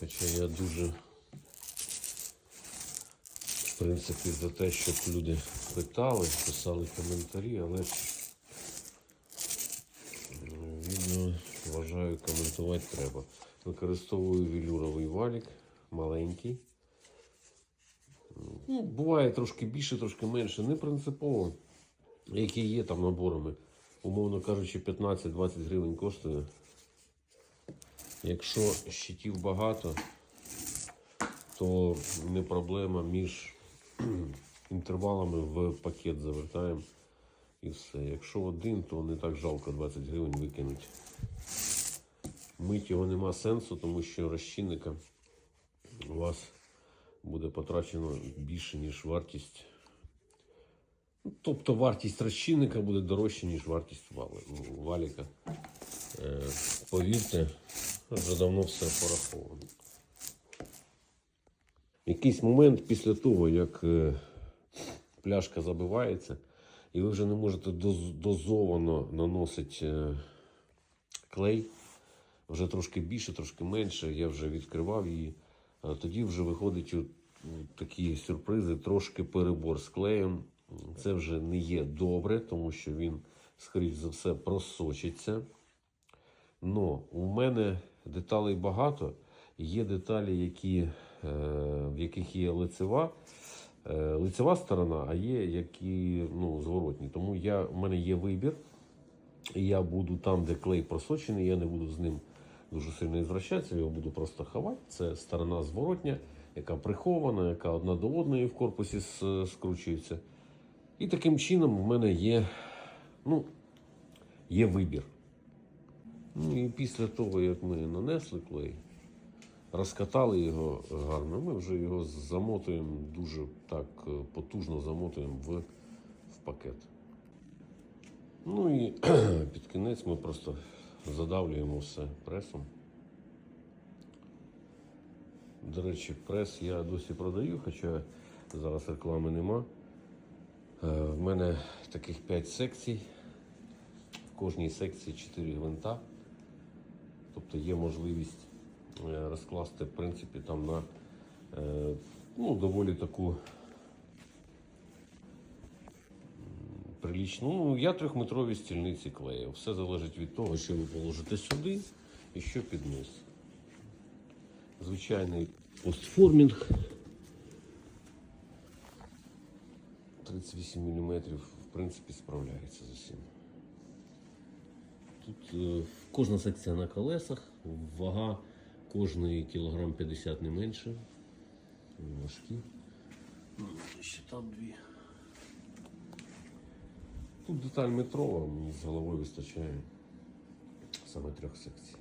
Хоча я дуже, в принципі, за те, щоб люди питали, писали коментарі, але ж е, відео вважаю коментувати треба. Використовую велюровий валік, маленький. Ну, буває трошки більше, трошки менше, не принципово. Які є там наборами. Умовно кажучи, 15-20 гривень коштує. Якщо щитів багато, то не проблема між інтервалами в пакет завертаємо і все. Якщо один, то не так жалко 20 гривень викинути. Мить його нема сенсу, тому що розчинника у вас буде потрачено більше, ніж вартість. Тобто вартість розчинника буде дорожча, ніж вартість вали- валіка. Е, повірте, вже давно все пораховано. Якийсь момент після того, як е, пляшка забивається, і ви вже не можете дозовано наносити е, клей, вже трошки більше, трошки менше, я вже відкривав її. Тоді вже виходить такі сюрпризи, трошки перебор з клеєм. Це вже не є добре, тому що він, скоріш за все, просочиться. Но у мене деталей багато. Є деталі, які, е, в яких є лицева, е, лицева сторона, а є які ну, зворотні. Тому я, у мене є вибір. Я буду там, де клей просочений, я не буду з ним дуже сильно ізвращатися, я його буду просто ховати. Це сторона зворотня, яка прихована, яка одна до одної в корпусі скручується. І таким чином в мене є, ну, є вибір. Ну і після того, як ми нанесли клей, розкатали його гарно, ми вже його замотуємо дуже так е, потужно замотуємо в, в пакет. Ну і під кінець ми просто задавлюємо все пресом. До речі, прес я досі продаю, хоча зараз реклами нема. Е, В мене таких 5 секцій. В кожній секції 4 гвинта. Тобто є можливість е, розкласти, в принципі, там на е, ну, доволі таку прилічну. Ну, я трьохметрові стільниці клею. Все залежить від того, що ви положите сюди і що під низ. Звичайний постформінг. 38 мм, в принципі, справляється з усім. Тут е, кожна секція на колесах, вага кожної кілограм 50 не менше. Важкі. Ну, Ще там дві. Тут деталь метрова, мені з головою вистачає саме трьох секцій.